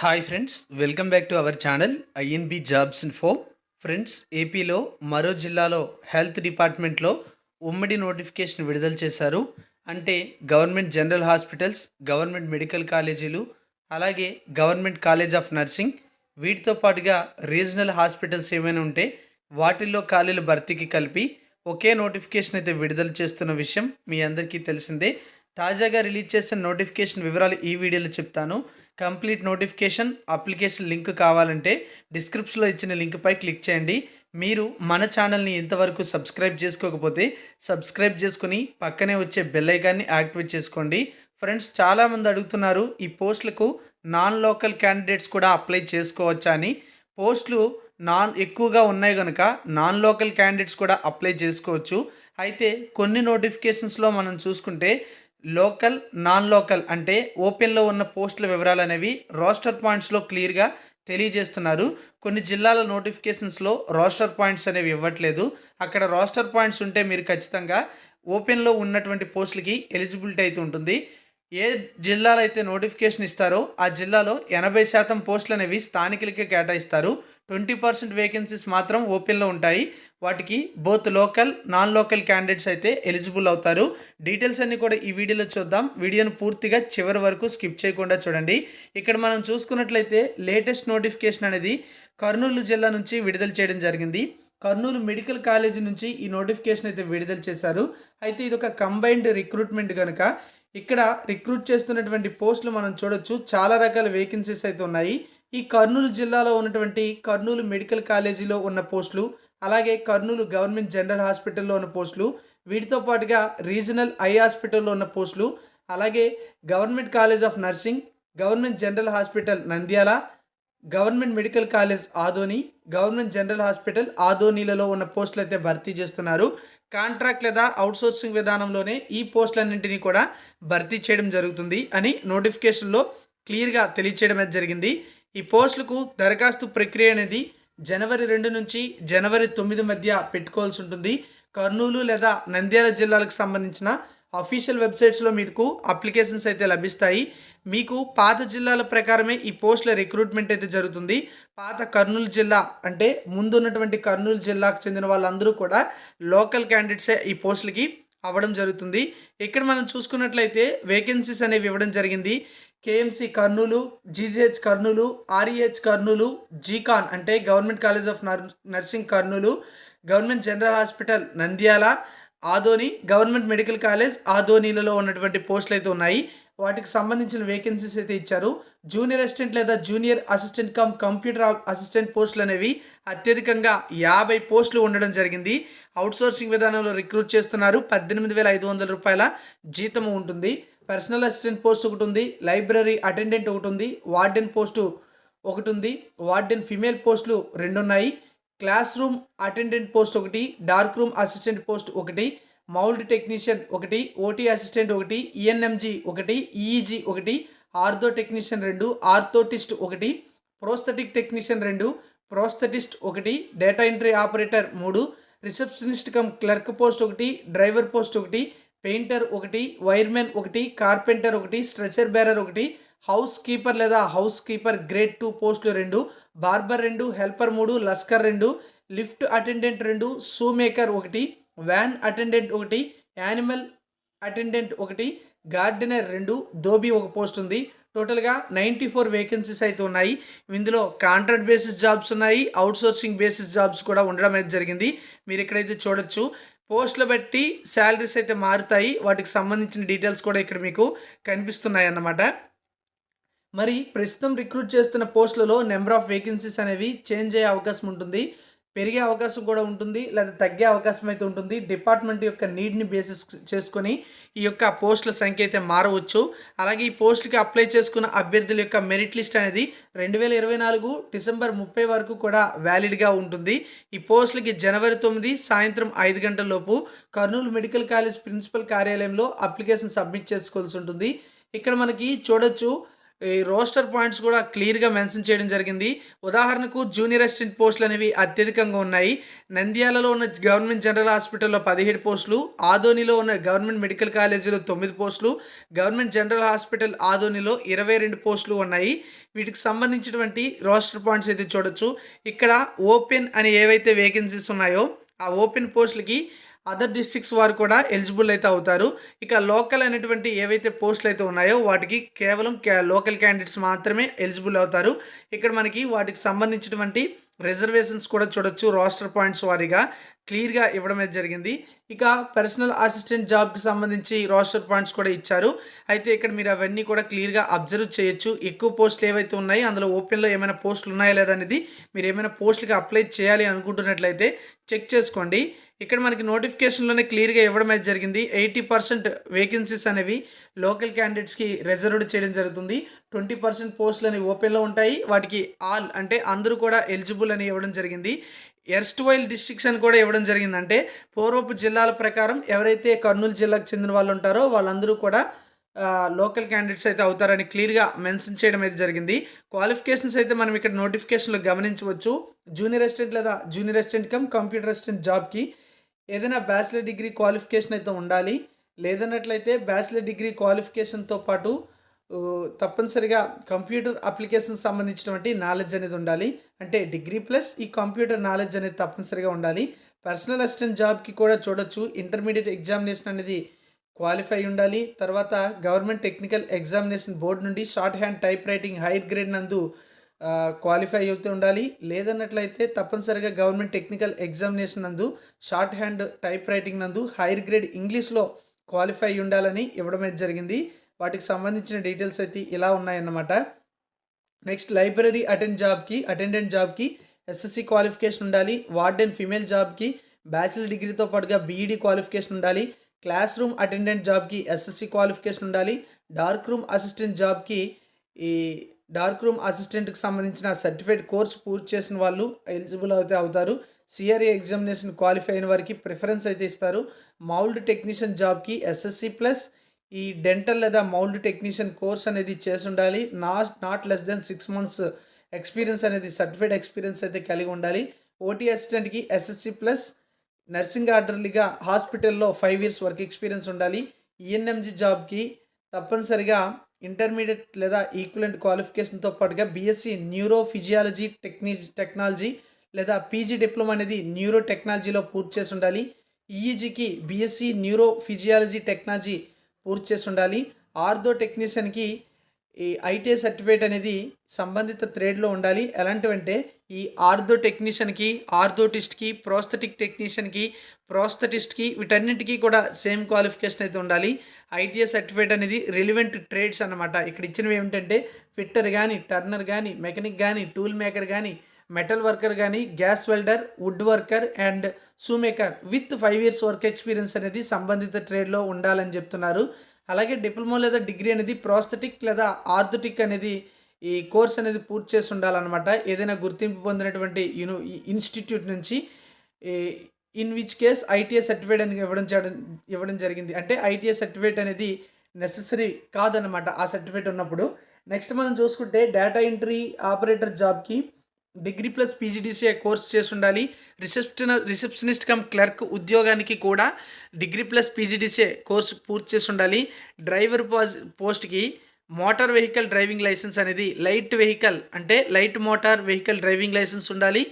Hi friends welcome back to our channel INB jobs info friends ఏపీలో మరో జిల్లాలో health డిపార్ట్మెంట్లో ఉమ్మడి నోటిఫికేషన్ విడుదల చేశారు. అంటే government general hospitals government medical కాలేజీలు అలాగే గవర్నమెంట్ కాలేజ్ ఆఫ్ నర్సింగ్ వీటితో పాటుగా రీజనల్ హాస్పిటల్స్ ఏమైనా ఉంటే వాటిల్లో ఖాళీల భర్తీకి కలిపి ఒకే నోటిఫికేషన్ అయితే విడుదల చేస్తున్న విషయం మీ అందరికీ తెలిసిందే. తాజాగా రిలీజ్ చేసిన నోటిఫికేషన్ వివరాలు ఈ వీడియోలో చెప్తాను. కంప్లీట్ నోటిఫికేషన్ అప్లికేషన్ లింక్ కావాలంటే డిస్క్రిప్షన్లో ఇచ్చిన లింక్పై క్లిక్ చేయండి. మీరు మన ఛానల్ని ఇంతవరకు సబ్స్క్రైబ్ చేసుకోకపోతే సబ్స్క్రైబ్ చేసుకుని పక్కనే వచ్చే బెల్ ఐకాన్ని యాక్టివేట్ చేసుకోండి. ఫ్రెండ్స్ చాలామంది అడుగుతున్నారు ఈ పోస్టులకు నాన్ లోకల్ క్యాండిడేట్స్ కూడా అప్లై చేసుకోవచ్చా అని. పోస్టులు నాన్ ఎక్కువగా ఉన్నాయి కనుక నాన్ లోకల్ క్యాండిడేట్స్ కూడా అప్లై చేసుకోవచ్చు. అయితే కొన్ని నోటిఫికేషన్స్లో మనం చూసుకుంటే లోకల్ నాన్ లోకల్ అంటే ఓపెన్లో ఉన్న పోస్టుల వివరాలు అనేవి రోస్టర్ పాయింట్స్లో క్లియర్గా తెలియజేస్తున్నారు. కొన్ని జిల్లాల నోటిఫికేషన్స్లో రోస్టర్ పాయింట్స్ అనేవి ఇవ్వట్లేదు. అక్కడ రోస్టర్ పాయింట్స్ ఉంటే మీరు ఖచ్చితంగా ఓపెన్లో ఉన్నటువంటి పోస్టులకి ఎలిజిబిలిటీ అయితే ఉంటుంది. ఏ జిల్లాలో అయితే నోటిఫికేషన్ ఇస్తారో ఆ జిల్లాలో ఎనభై శాతం పోస్టులు అనేవి స్థానికులకే కేటాయిస్తారు. ట్వంటీ పర్సెంట్ వేకెన్సీస్ మాత్రం ఓపెన్లో ఉంటాయి. వాటికి both local non local candidates అయితే ఎలిజిబుల్ అవుతారు. డీటెయిల్స్ అన్నీ కూడా ఈ వీడియోలో చూద్దాం. వీడియోను పూర్తిగా చివరి వరకు స్కిప్ చేయకుండా చూడండి. ఇక్కడ మనం చూసుకున్నట్లయితే లేటెస్ట్ నోటిఫికేషన్ అనేది కర్నూలు జిల్లా నుంచి విడుదల చేయడం జరిగింది. కర్నూలు మెడికల్ కాలేజీ నుంచి ఈ నోటిఫికేషన్ అయితే విడుదల చేశారు. అయితే ఇది ఒక కంబైన్డ్ రిక్రూట్మెంట్ కనుక ఇక్కడ రిక్రూట్ చేస్తున్నటువంటి పోస్టులు మనం చూడొచ్చు. చాలా రకాల వేకెన్సీస్ అయితే ఉన్నాయి. ఈ కర్నూలు జిల్లాలో ఉన్నటువంటి కర్నూలు మెడికల్ కాలేజీలో ఉన్న పోస్టులు అలాగే కర్నూలు గవర్నమెంట్ జనరల్ హాస్పిటల్లో ఉన్న పోస్టులు వీటితో పాటుగా రీజనల్ ఐ హాస్పిటల్లో ఉన్న పోస్టులు అలాగే government college of nursing government general hospital Nandyal government medical college Adoni government general hospital ఆదోనీలలో ఉన్న పోస్టులు అయితే భర్తీ చేస్తున్నారు. కాంట్రాక్ట్ లేదా అవుట్సోర్సింగ్ విధానంలోనే ఈ పోస్టులన్నింటినీ కూడా భర్తీ చేయడం జరుగుతుంది అని నోటిఫికేషన్లో క్లియర్గా తెలియచేయడం అనేది జరిగింది. ఈ పోస్టులకు దరఖాస్తు ప్రక్రియ అనేది జనవరి రెండు నుంచి జనవరి తొమ్మిది మధ్య పెట్టుకోవాల్సి ఉంటుంది. కర్నూలు లేదా నంద్యాల జిల్లాలకు సంబంధించిన అఫీషియల్ వెబ్సైట్స్లో మీకు అప్లికేషన్స్ అయితే లభిస్తాయి. మీకు పాత జిల్లాల ప్రకారమే ఈ పోస్టుల రిక్రూట్మెంట్ అయితే జరుగుతుంది. పాత కర్నూలు జిల్లా అంటే ముందున్నటువంటి కర్నూలు జిల్లాకు చెందిన వాళ్ళందరూ కూడా లోకల్ క్యాండిడేట్సే ఈ పోస్టులకి అవ్వడం జరుగుతుంది. ఇక్కడ మనం చూసుకున్నట్లయితే వేకెన్సీస్ అనేవి ఇవ్వడం జరిగింది. KMC Kurnool GGH Kurnool REH Kurnool GCON అంటే government college of nursing Kurnool government general hospital Nandyal Adoni government medical college ఆదోనిలలో ఉన్నటువంటి పోస్టులు అయితే ఉన్నాయి. వాటికి సంబంధించిన వేకెన్సీస్ అయితే ఇచ్చారు. జూనియర్ అసిస్టెంట్ లేదా junior assistant cum computer assistant పోస్టులు అనేవి అత్యధికంగా యాభై పోస్టులు ఉండడం జరిగింది. అవుట్సోర్సింగ్ విధానంలో రిక్రూట్ చేస్తున్నారు. పద్దెనిమిది వేల ఐదు వందల రూపాయల జీతం ఉంటుంది. పర్సనల్ అసిస్టెంట్ పోస్ట్ ఒకటి ఉంది. లైబ్రరీ అటెండెంట్ ఒకటి ఉంది. వార్డెన్ పోస్టు ఒకటి ఉంది. వార్డెన్ ఫిమేల్ పోస్టులు రెండు ఉన్నాయి. క్లాస్ రూమ్ అటెండెంట్ పోస్ట్ ఒకటి. డార్క్ రూమ్ అసిస్టెంట్ పోస్ట్ ఒకటి. మౌల్డ్ టెక్నీషియన్ ఒకటి ఓటీ అసిస్టెంట్ ఒకటి ఈఎన్ఎంజీ ఒకటి ఈఈజీ ఒకటి ఆర్థో టెక్నీషియన్ రెండు ఆర్థోటిస్ట్ ఒకటి ప్రోస్థెటిక్ టెక్నీషియన్ రెండు ప్రోస్థెటిస్ట్ ఒకటి డేటా ఎంట్రీ ఆపరేటర్ మూడు రిసెప్షనిస్ట్ కమ్ క్లర్క్ పోస్ట్ ఒకటి డ్రైవర్ పోస్ట్ ఒకటి పెయింటర్ ఒకటి వైర్మెన్ ఒకటి కార్పెంటర్ ఒకటి స్ట్రెచర్ బేరర్ ఒకటి హౌస్ కీపర్ లేదా హౌస్ కీపర్ గ్రేడ్ టూ పోస్టులు రెండు బార్బర్ రెండు హెల్పర్ మూడు లస్కర్ రెండు లిఫ్ట్ అటెండెంట్ రెండు షూ మేకర్ ఒకటి వ్యాన్ అటెండెంట్ ఒకటి యానిమల్ అటెండెంట్ ఒకటి గార్డెనర్ రెండు దోబీ ఒక పోస్ట్ ఉంది. టోటల్గా నైంటీ ఫోర్ వేకెన్సీస్ అయితే ఉన్నాయి. ఇందులో కాంట్రాక్ట్ బేసిస్ జాబ్స్ ఉన్నాయి. అవుట్సోర్సింగ్ బేసిస్ జాబ్స్ కూడా ఉండడం అయితే జరిగింది. మీరు ఇక్కడైతే చూడొచ్చు. పోస్టులు బట్టి శాలరీస్ అయితే మారుతాయి. వాటికి సంబంధించిన డీటెయిల్స్ కూడా ఇక్కడ మీకు కనిపిస్తున్నాయి అన్నమాట. మరి ప్రస్తుతం రిక్రూట్ చేస్తున్న పోస్టులలో నెంబర్ ఆఫ్ వేకెన్సీస్ అనేవి చేంజ్ అయ్యే అవకాశం ఉంటుంది. పెరిగే అవకాశం కూడా ఉంటుంది లేదా తగ్గే అవకాశం అయితే ఉంటుంది. డిపార్ట్మెంట్ యొక్క నీడ్ని బేసిస్ చేసుకొని ఈ యొక్క పోస్టుల సంఖ్య అయితే మారవచ్చు. అలాగే ఈ పోస్టులకి అప్లై చేసుకున్న అభ్యర్థుల యొక్క మెరిట్ లిస్ట్ అనేది రెండు వేల ఇరవై నాలుగు డిసెంబర్ ముప్పై వరకు కూడా వ్యాలిడ్గా ఉంటుంది. ఈ పోస్టులకి జనవరి తొమ్మిది సాయంత్రం ఐదు గంటల లోపు కర్నూలు మెడికల్ కాలేజ్ ప్రిన్సిపల్ కార్యాలయంలో అప్లికేషన్ సబ్మిట్ చేసుకోవాల్సి ఉంటుంది. ఇక్కడ మనకి చూడొచ్చు ఈ రోస్టర్ పాయింట్స్ కూడా క్లియర్గా మెన్షన్ చేయడం జరిగింది. ఉదాహరణకు జూనియర్ అసిస్టెంట్ పోస్టులు అనేవి అత్యధికంగా ఉన్నాయి. నంద్యాలలో ఉన్న గవర్నమెంట్ జనరల్ హాస్పిటల్లో పదిహేడు పోస్టులు ఆదోనిలో ఉన్న గవర్నమెంట్ మెడికల్ కాలేజీలో తొమ్మిది పోస్టులు గవర్నమెంట్ జనరల్ హాస్పిటల్ ఆదోనిలో ఇరవై రెండు పోస్టులు ఉన్నాయి. వీటికి సంబంధించినటువంటి రోస్టర్ పాయింట్స్ అయితే చూడొచ్చు. ఇక్కడ ఓపెన్ అని ఏవైతే వేకెన్సీస్ ఉన్నాయో ఆ ఓపెన్ పోస్టులకి అదర్ డిస్ట్రిక్ట్స్ వారు కూడా ఎలిజిబుల్ అయితే అవుతారు. ఇక లోకల్ అనేటువంటి ఏవైతే పోస్టులు అయితే ఉన్నాయో వాటికి కేవలం లోకల్ క్యాండిడేట్స్ మాత్రమే ఎలిజిబుల్ అవుతారు. ఇక్కడ మనకి వాటికి సంబంధించినటువంటి రిజర్వేషన్స్ కూడా చూడొచ్చు రోస్టర్ పాయింట్స్ వారీగా. క్లియర్గా ఇవ్వడం అయితే జరిగింది. ఇక పర్సనల్ అసిస్టెంట్ జాబ్కి సంబంధించి రోస్టర్ పాయింట్స్ కూడా ఇచ్చారు. అయితే ఇక్కడ మీరు అవన్నీ కూడా క్లియర్గా అబ్జర్వ్ చేయొచ్చు. ఎక్కువ పోస్టులు ఏవైతే ఉన్నాయో అందులో ఓపెన్లో ఏమైనా పోస్టులు ఉన్నాయా లేదా అనేది మీరు ఏమైనా పోస్టులకి అప్లై చేయాలి అనుకుంటున్నట్లయితే చెక్ చేసుకోండి. ఇక్కడ మనకి నోటిఫికేషన్లోనే క్లియర్గా ఇవ్వడం అయితే జరిగింది. ఎయిటీ పర్సెంట్ వేకెన్సీస్ అనేవి లోకల్ క్యాండిడేట్స్కి రిజర్వ్డ్ చేయడం జరుగుతుంది. ట్వంటీ పర్సెంట్ పోస్టులు అనేవి ఓపెన్లో ఉంటాయి. వాటికి ఆల్ అంటే అందరూ కూడా ఎలిజిబుల్ అని ఇవ్వడం జరిగింది. ఎర్స్ట్ వైల్ డిస్ట్రిక్ట్స్ అని కూడా ఇవ్వడం జరిగిందంటే పూర్వపు జిల్లాల ప్రకారం ఎవరైతే కర్నూలు జిల్లాకు చెందిన వాళ్ళు ఉంటారో వాళ్ళందరూ కూడా లోకల్ క్యాండిడేట్స్ అయితే అవుతారని క్లియర్గా మెన్షన్ చేయడం అయితే జరిగింది. క్వాలిఫికేషన్స్ అయితే మనం ఇక్కడ నోటిఫికేషన్లో గమనించవచ్చు. జూనియర్ అసిస్టెంట్ లేదా junior assistant cum computer assistant జాబ్కి ఏదైనా బ్యాచిలర్ డిగ్రీ క్వాలిఫికేషన్ అయితే ఉండాలి. లేదన్నట్లయితే బ్యాచిలర్ డిగ్రీ క్వాలిఫికేషన్తో పాటు తప్పనిసరిగా కంప్యూటర్ అప్లికేషన్ సంబంధించినటువంటి నాలెడ్జ్ అనేది ఉండాలి. అంటే డిగ్రీ ప్లస్ ఈ కంప్యూటర్ నాలెడ్జ్ అనేది తప్పనిసరిగా ఉండాలి. పర్సనల్ అసిస్టెంట్ జాబ్కి కూడా చూడొచ్చు. ఇంటర్మీడియట్ ఎగ్జామినేషన్ అనేది క్వాలిఫై ఉండాలి. తర్వాత గవర్నమెంట్ టెక్నికల్ ఎగ్జామినేషన్ బోర్డు నుండి short hand type writing higher grade నందు క్వాలిఫై అవుతూ ఉండాలి. లేదన్నట్లయితే తప్పనిసరిగా గవర్నమెంట్ టెక్నికల్ ఎగ్జామినేషన్ నందు షార్ట్ హ్యాండ్ టైప్ రైటింగ్ నందు హైర్ గ్రేడ్ ఇంగ్లీష్లో క్వాలిఫై ఉండాలని ఇవ్వడం జరిగింది. వాటికి సంబంధించిన డీటెయిల్స్ అయితే ఇలా ఉన్నాయన్నమాట. నెక్స్ట్ లైబ్రరీ అటెండ్ జాబ్కి అటెండెంట్ జాబ్కి ఎస్ఎస్సి క్వాలిఫికేషన్ ఉండాలి. వార్డెన్ ఫీమేల్ జాబ్కి బ్యాచిలర్ డిగ్రీతో పాటుగా బీఈడి క్వాలిఫికేషన్ ఉండాలి. క్లాస్ రూమ్ అటెండెంట్ జాబ్కి ఎస్ఎస్సి క్వాలిఫికేషన్ ఉండాలి. డార్క్ రూమ్ అసిస్టెంట్ జాబ్కి ఈ డార్క్ రూమ్ అసిస్టెంట్కి సంబంధించిన సర్టిఫికేట్ కోర్స్ పూర్తి చేసిన వాళ్ళు ఎలిజిబుల్ అయితే అవుతారు. సిఆర్ఏ ఎగ్జామినేషన్ క్వాలిఫై అయిన వారికి ప్రిఫరెన్స్ అయితే ఇస్తారు. మౌల్డ్ టెక్నీషియన్ జాబ్కి ఎస్ఎస్సి ప్లస్ ఈ డెంటల్ లేదా మౌల్డ్ టెక్నీషియన్ కోర్స్ అనేది చేసి ఉండాలి. Not not less than six months experience అనేది సర్టిఫైడ్ ఎక్స్పీరియన్స్ అయితే కలిగి ఉండాలి. ఓటీ అసిస్టెంట్కి ఎస్ఎస్సి ప్లస్ నర్సింగ్ ఆర్డర్లీగా హాస్పిటల్లో ఫైవ్ ఇయర్స్ వర్క్ ఎక్స్పీరియన్స్ ఉండాలి. ఈఎన్ఎంజీ జాబ్కి తప్పనిసరిగా ఇంటర్మీడియట్ లేదా ఈక్వలెంట్ క్వాలిఫికేషన్తో పాటుగా బీఎస్సీ న్యూరో ఫిజియాలజీ టెక్నీ టెక్నాలజీ లేదా పీజీ డిప్లొమా అనేది న్యూరో టెక్నాలజీలో పూర్తి చేసి ఉండాలి. ఈఈజీకి బీఎస్సీ న్యూరో ఫిజియాలజీ టెక్నాలజీ పూర్తి చేసి ఉండాలి. ఆర్థో టెక్నీషియన్కి ఈ ఐటీఐ సర్టిఫికేట్ అనేది సంబంధిత ట్రేడ్లో ఉండాలి. ఎలాంటివంటే ఈ ఆర్థో టెక్నీషియన్కి ఆర్థోటిస్ట్కి ప్రోస్థెటిక్ టెక్నీషియన్కి ప్రోస్థటిస్ట్కి వీటన్నిటికీ కూడా సేమ్ క్వాలిఫికేషన్ అయితే ఉండాలి. ఐటీఐ సర్టిఫికేట్ అనేది రిలివెంట్ ట్రేడ్స్ అనమాట ఇక్కడ ఇచ్చినవి ఏమిటంటే ఫిట్టర్ కానీ టర్నర్ కానీ మెకానిక్ కానీ టూల్ మేకర్ కానీ మెటల్ వర్కర్ కానీ gas welder wood worker and shoemaker with five years work experience అనేది సంబంధిత ట్రేడ్లో ఉండాలని చెప్తున్నారు. అలాగే డిప్లొమా లేదా డిగ్రీ అనేది ప్రోస్థెటిక్ లేదా ఆర్థటిక్ అనేది ఈ కోర్స్ అనేది పూర్తి చేసి ఉండాలన్నమాట. ఏదైనా గుర్తింపు పొందినటువంటి యూను ఇన్స్టిట్యూట్ నుంచి in which case ITI certificate అనేది ఇవ్వడం చేయడం ఇవ్వడం జరిగింది. అంటే ఐటీఐ సర్టిఫికేట్ అనేది నెససరీ కాదనమాట ఆ సర్టిఫికేట్ ఉన్నప్పుడు. నెక్స్ట్ మనం చూసుకుంటే డేటా ఎంట్రీ ఆపరేటర్ జాబ్కి డిగ్రీ ప్లస్ పీజీడీసీఏ కోర్స్ చేసి ఉండాలి రిసెప్షన్ రిసెప్షనిస్ట్ కమ్ క్లర్క్ ఉద్యోగానికి కూడా డిగ్రీ ప్లస్ పీజీడీసీఏ కోర్స్ పూర్తి చేసి ఉండాలి డ్రైవర్ పోస్ట్కి మోటార్ వెహికల్ డ్రైవింగ్ లైసెన్స్ అనేది లైట్ వెహికల్ అంటే light motor vehicle driving licence ఉండాలి.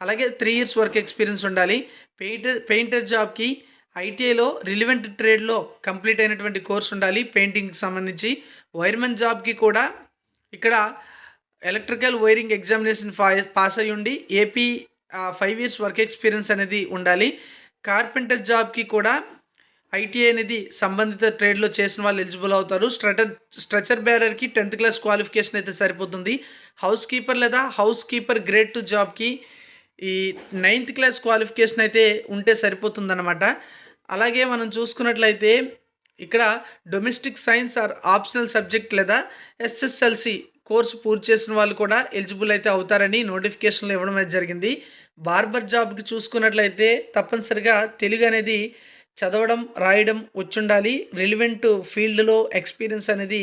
అలాగే త్రీ ఇయర్స్ వర్క్ ఎక్స్పీరియన్స్ ఉండాలి. పెయింటర్ పెయింటర్ జాబ్కి ఐటీఐలో రిలివెంట్ ట్రేడ్లో కంప్లీట్ అయినటువంటి కోర్స్ ఉండాలి. పెయింటింగ్కి సంబంధించి. వైర్మెన్ జాబ్కి కూడా ఇక్కడ ఎలక్ట్రికల్ వైరింగ్ ఎగ్జామినేషన్ పాస్ అయ్యి ఉండి AP five years work experience అనేది ఉండాలి. కార్పెంటర్ జాబ్కి కూడా ఐటీఐ అనేది సంబంధిత ట్రేడ్లో చేసిన వాళ్ళు ఎలిజిబుల్ అవుతారు. స్ట్రటర్ స్ట్రచర్ బ్యారర్కి టెన్త్ క్లాస్ క్వాలిఫికేషన్ అయితే సరిపోతుంది. హౌస్ కీపర్ లేదా హౌస్ కీపర్ గ్రేడ్ టూ జాబ్కి ఈ నైన్త్ క్లాస్ క్వాలిఫికేషన్ అయితే ఉంటే సరిపోతుందన్నమాట. అలాగే మనం చూసుకున్నట్లయితే ఇక్కడ domestic science or optional subject లేదా ఎస్ఎస్ఎల్సి కోర్సు పూర్తి చేసిన వాళ్ళు కూడా ఎలిజిబుల్ అయితే అవుతారని నోటిఫికేషన్లు ఇవ్వడం అయితే జరిగింది. బార్బర్ జాబ్కి చూసుకున్నట్లయితే తప్పనిసరిగా తెలుగు అనేది చదవడం రాయడం వచ్చుండాలి. రిలివెంట్ ఫీల్డ్లో ఎక్స్పీరియన్స్ అనేది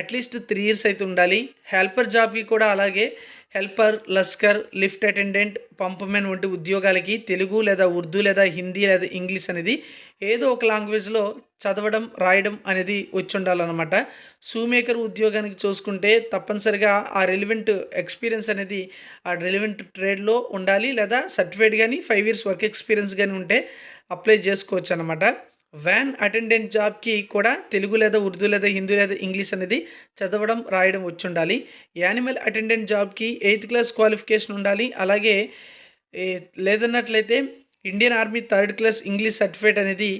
అట్లీస్ట్ త్రీ ఇయర్స్ అయితే ఉండాలి. హెల్పర్ జాబ్కి కూడా అలాగే హెల్పర్ లస్కర్ లిఫ్ట్ అటెండెంట్ పంపమెన్ వంటి ఉద్యోగాలకి తెలుగు లేదా ఉర్దూ లేదా హిందీ లేదా ఇంగ్లీష్ అనేది ఏదో ఒక లాంగ్వేజ్లో చదవడం రాయడం అనేది వచ్చి ఉండాలన్నమాట షూమేకర్ ఉద్యోగానికి చూసుకుంటే తప్పనిసరిగా ఆ రెలివెంట్ ఎక్స్పీరియన్స్ అనేది ఆ రెలివెంట్ ట్రేడ్లో ఉండాలి లేదా సర్టిఫైడ్ కానీ ఫైవ్ ఇయర్స్ వర్క్ ఎక్స్పీరియన్స్ కానీ ఉంటే అప్లై చేసుకోవచ్చు అనమాట వ్యాన్ అటెండెంట్ జాబ్కి కూడా తెలుగు లేదా ఉర్దూ లేదా హిందీ లేదా ఇంగ్లీష్ అనేది చదవడం రాయడం వచ్చి ఉండాలి యానిమల్ అటెండెంట్ జాబ్కి ఎయిత్ క్లాస్ క్వాలిఫికేషన్ ఉండాలి. అలాగే లేదన్నట్లయితే Indian Army third class English certificate అనేది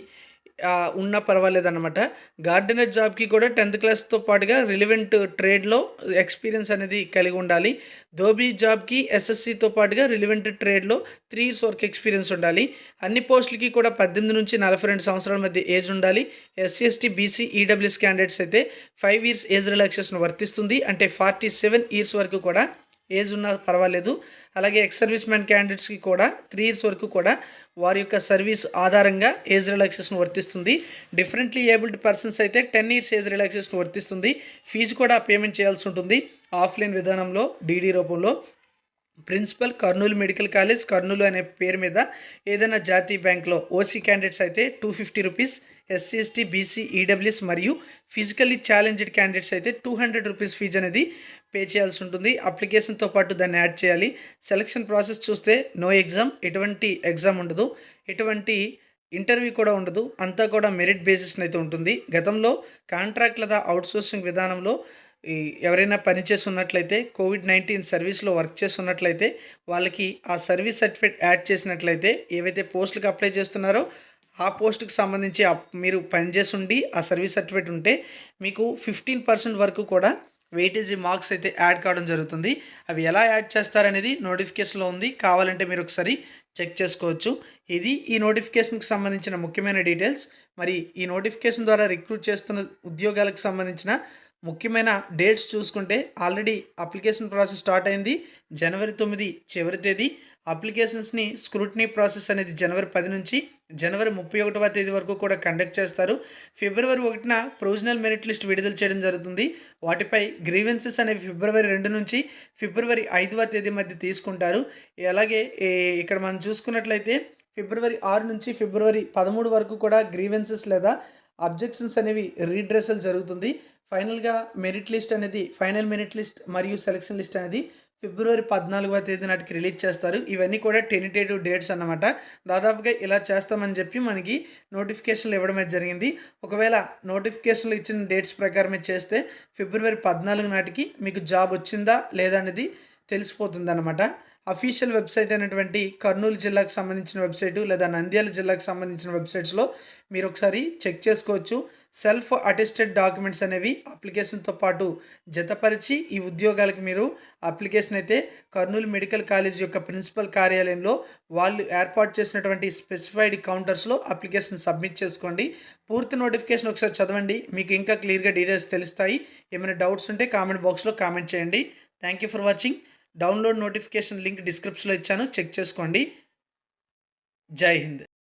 ఉన్నా ఉన్నా పర్వాలేదన్నమాట. గార్డెనర్ జాబ్కి కూడా టెన్త్ క్లాస్తో పాటుగా రిలివెంట్ ట్రేడ్లో ఎక్స్పీరియన్స్ అనేది కలిగి ఉండాలి. ధోబీ జాబ్కి ఎస్ఎస్సితో పాటుగా రిలివెంట్ ట్రేడ్లో త్రీ ఇయర్స్ వర్క్ ఎక్స్పీరియన్స్ ఉండాలి. అన్ని పోస్టులకి కూడా పద్దెనిమిది నుంచి నలభై రెండు సంవత్సరాల మధ్య ఏజ్ ఉండాలి. SC ST BC EWS candidates అయితే ఫైవ్ ఇయర్స్ ఏజ్ రిలాక్సేషన్ వర్తిస్తుంది. అంటే ఫార్టీ సెవెన్ ఇయర్స్ వరకు కూడా ఏజ్ ఉన్నా పర్వాలేదు. అలాగే ఎక్స్ సర్వీస్ మ్యాన్ క్యాండిడేట్స్కి కూడా త్రీ ఇయర్స్ వరకు కూడా వారి యొక్క సర్వీస్ ఆధారంగా ఏజ్ రిలాక్సేషన్ వర్తిస్తుంది. డిఫరెంట్లీ ఏబుల్డ్ పర్సన్స్ అయితే టెన్ ఇయర్స్ ఏజ్ రిలాక్సేషన్ వర్తిస్తుంది. ఫీజు కూడా పేమెంట్ చేయాల్సి ఉంటుంది. ఆఫ్లైన్ విధానంలో డీడీ రూపంలో. Principal Kurnool medical college Kurnool అనే పేరు మీద ఏదైనా జాతీయ బ్యాంక్లో ఓసీ క్యాండిడేట్స్ అయితే two fifty rupees SC ST BC EWS మరియు ఫిజికల్లీ ఛాలెంజ్డ్ క్యాండిడేట్స్ అయితే టూ హండ్రెడ్ రూపీస్ ఫీజు అనేది పే చేయాల్సి ఉంటుంది. అప్లికేషన్తో పాటు దాన్ని యాడ్ చేయాలి. సెలక్షన్ ప్రాసెస్ చూస్తే నో ఎగ్జామ్ ఎటువంటి ఎగ్జామ్ ఉండదు. ఎటువంటి ఇంటర్వ్యూ కూడా ఉండదు. అంతా కూడా మెరిట్ బేసిస్ని అయితే ఉంటుంది. గతంలో కాంట్రాక్ట్ లేదా అవుట్సోర్సింగ్ విధానంలో ఎవరైనా పనిచేస్తున్నట్లయితే కోవిడ్ నైన్టీన్ సర్వీస్లో వర్క్ చేస్తున్నట్లయితే వాళ్ళకి ఆ సర్వీస్ సర్టిఫికేట్ యాడ్ చేసినట్లయితే ఏవైతే పోస్టులకు అప్లై చేస్తున్నారో ఆ పోస్ట్కి సంబంధించి మీరు పనిచేసి ఉండి ఆ సర్వీస్ సర్టిఫికేట్ ఉంటే మీకు ఫిఫ్టీన్ పర్సెంట్ వరకు కూడా వెయిటేజీ మార్క్స్ అయితే యాడ్ కావడం జరుగుతుంది. అవి ఎలా యాడ్ చేస్తారనేది నోటిఫికేషన్లో ఉంది. కావాలంటే మీరు ఒకసారి చెక్ చేసుకోవచ్చు. ఇది ఈ నోటిఫికేషన్కి సంబంధించిన ముఖ్యమైన డీటెయిల్స్. మరి ఈ నోటిఫికేషన్ ద్వారా రిక్రూట్ చేస్తున్న ఉద్యోగాలకు సంబంధించిన ముఖ్యమైన డేట్స్ చూసుకుంటే ఆల్రెడీ అప్లికేషన్ ప్రాసెస్ స్టార్ట్ అయింది జనవరి తొమ్మిది చివరి తేదీ. అప్లికేషన్స్ని స్క్రూటినీ ప్రాసెస్ అనేది జనవరి పది నుంచి జనవరి ముప్పై ఒకటవ తేదీ వరకు కూడా కండక్ట్ చేస్తారు. ఫిబ్రవరి ఒకటిన ప్రొవిజనల్ మెరిట్ లిస్ట్ విడుదల చేయడం జరుగుతుంది. వాటిపై గ్రీవెన్సెస్ అనేవి ఫిబ్రవరి రెండు నుంచి ఫిబ్రవరి ఐదవ తేదీ మధ్య తీసుకుంటారు. అలాగే ఇక్కడ మనం చూసుకున్నట్లయితే ఫిబ్రవరి ఆరు నుంచి ఫిబ్రవరి పదమూడు వరకు కూడా గ్రీవెన్సెస్ లేదా అబ్జెక్షన్స్ అనేవి రీడ్రెసల్ జరుగుతుంది. ఫైనల్గా మెరిట్ లిస్ట్ అనేది ఫైనల్ మెరిట్ లిస్ట్ మరియు సెలక్షన్ లిస్ట్ అనేది ఫిబ్రవరి పద్నాలుగవ తేదీ నాటికి రిలీజ్ చేస్తారు. ఇవన్నీ కూడా టెనిటేటివ్ డేట్స్ అన్నమాట. దాదాపుగా ఇలా చేస్తామని చెప్పి మనకి నోటిఫికేషన్లు ఇవ్వడం జరిగింది. ఒకవేళ నోటిఫికేషన్లు ఇచ్చిన డేట్స్ ప్రకారమే చేస్తే ఫిబ్రవరి పద్నాలుగు నాటికి మీకు జాబ్ వచ్చిందా లేదా అనేది తెలిసిపోతుంది అనమాట అఫీషియల్ వెబ్సైట్ అయినటువంటి కర్నూలు జిల్లాకు సంబంధించిన వెబ్సైటు లేదా నంద్యాల జిల్లాకు సంబంధించిన వెబ్సైట్స్లో మీరు ఒకసారి చెక్ చేసుకోవచ్చు. సెల్ఫ్ అటెస్టెడ్ డాక్యుమెంట్స్ అనేవి అప్లికేషన్తో పాటు జతపరిచి ఈ ఉద్యోగాలకు మీరు అప్లికేషన్ అయితే కర్నూలు మెడికల్ కాలేజ్ యొక్క ప్రిన్సిపల్ కార్యాలయంలో వాళ్ళు ఏర్పాటు చేసినటువంటి స్పెసిఫైడ్ కౌంటర్స్లో అప్లికేషన్ సబ్మిట్ చేసుకోండి. పూర్తి నోటిఫికేషన్ ఒకసారి చదవండి. మీకు ఇంకా క్లియర్గా డీటెయిల్స్ తెలుస్తాయి. ఏమైనా డౌట్స్ ఉంటే కామెంట్ బాక్స్లో కామెంట్ చేయండి. Thank you for watching download notification link డిస్క్రిప్షన్లో ఇచ్చాను. చెక్ చేసుకోండి. జై హింద్.